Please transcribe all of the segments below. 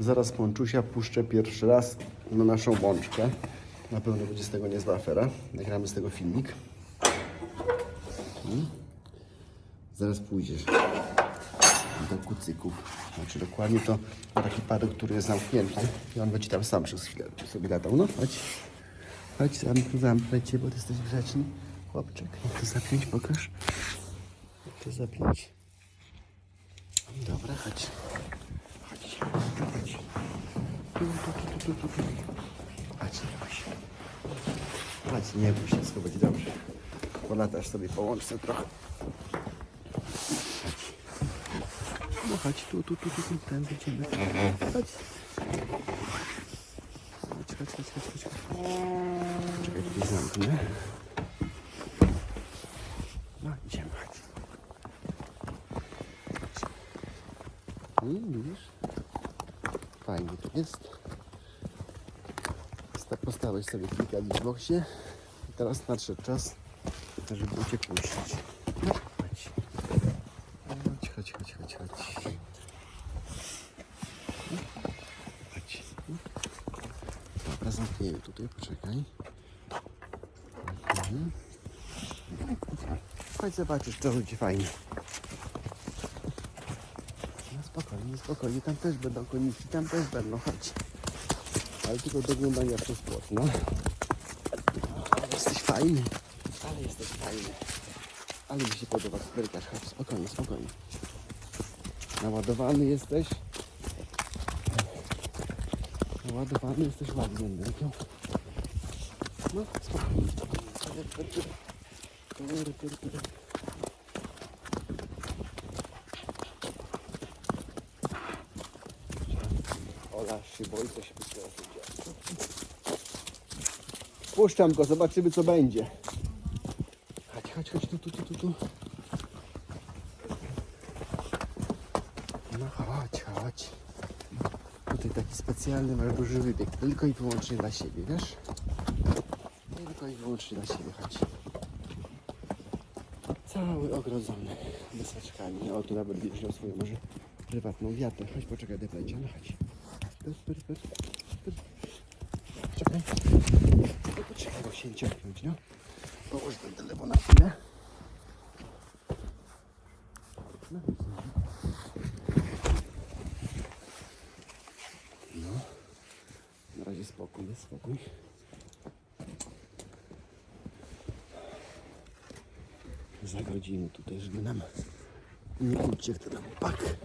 Zaraz Ponczusia puszczę pierwszy raz na naszą łączkę. Na pewno będzie z tego niezła afera. Nagramy z tego filmik. Hmm. Zaraz pójdziesz do kucyków. Znaczy dokładnie to taki padok, który jest zamknięty i on będzie tam sam przez chwilę sobie latał. No chodź. Chodź, zam, zamknę cię, bo ty jesteś grzeczny. Chłopczyk, jak to zapiąć, pokaż. Jak to zapiąć. Dobra, chodź. Chodź, chodź. Tu, tu, tu, tu, tu, tu. Chodź, nie bój się. Chodź, nie bój się, wszystko będzie dobrze. Polatasz sobie po łączce trochę. No chodź, tu, tu, tu, tu, tu, będziemy. Chodź. Chodź, chodź, chodź, chodź, chodź. chodź. Czekaj, tutaj zamknę. No, idziemy, chodź. I widzisz? Fajnie tu jest. Sta- Postałeś sobie kilka dni w boksie. I teraz nadszedł czas, żeby cię puścić. Chodź. Chodź, chodź, chodź, chodź, chodź. Dobra, zamkniemy tutaj, poczekaj. Mhm. Chodź zobaczysz, co będzie fajnie. No spokojnie, tam też będą koniki, tam też będą, chodź. Ale tylko do oglądania przez płot, no. Ale jesteś fajny, ale jesteś fajny. Ale mi się podoba, sprykasz, chodź, spokojnie, spokojnie. Naładowany jesteś. Naładowany jesteś ładnie energią. No, spokojnie, spokojnie. Ola się boi, co się dzieje. Puszczam go, zobaczymy co będzie. Chodź, chodź, chodź, tu, tu, tu, tu, tu. No chodź, chodź. Tutaj taki specjalny masz duży wybieg, tylko i wyłącznie dla siebie, wiesz? Tylko i wyłącznie dla siebie, chodź. Cały ogrodzony miseczkami. O, tu nawet miał swoją może prywatną wiatę. Chodź, poczekaj, daj będzie, no chodź. Czekaj. No poczekaj, bo się nie ciągnąć, no. Połóż ten telefon na chwilę. No. Na razie spokój, jest spokój. Zagrodzimy tutaj, żeby nam nie uciekł ten pak.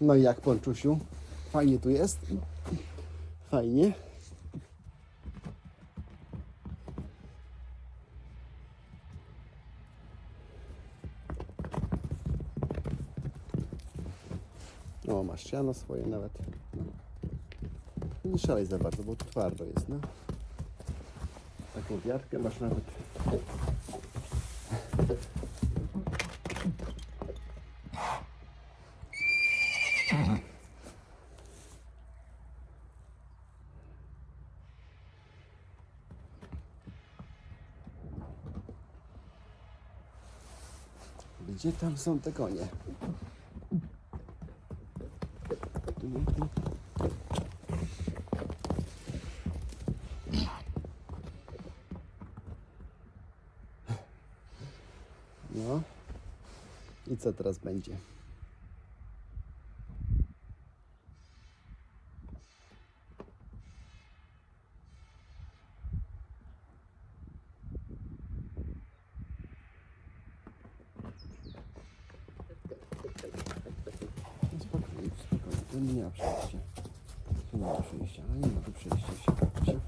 No i jak Ponczusiu? Fajnie tu jest? Fajnie. O, masz siano swoje nawet. No. Nie szalej za bardzo, bo tu twardo jest, no. Taką wiatkę masz nawet. Gdzie tam są te konie? No. I co teraz będzie? Będę miała przejście. Tu nie, to przejście, ale nie ma tu przejścia. Się, się.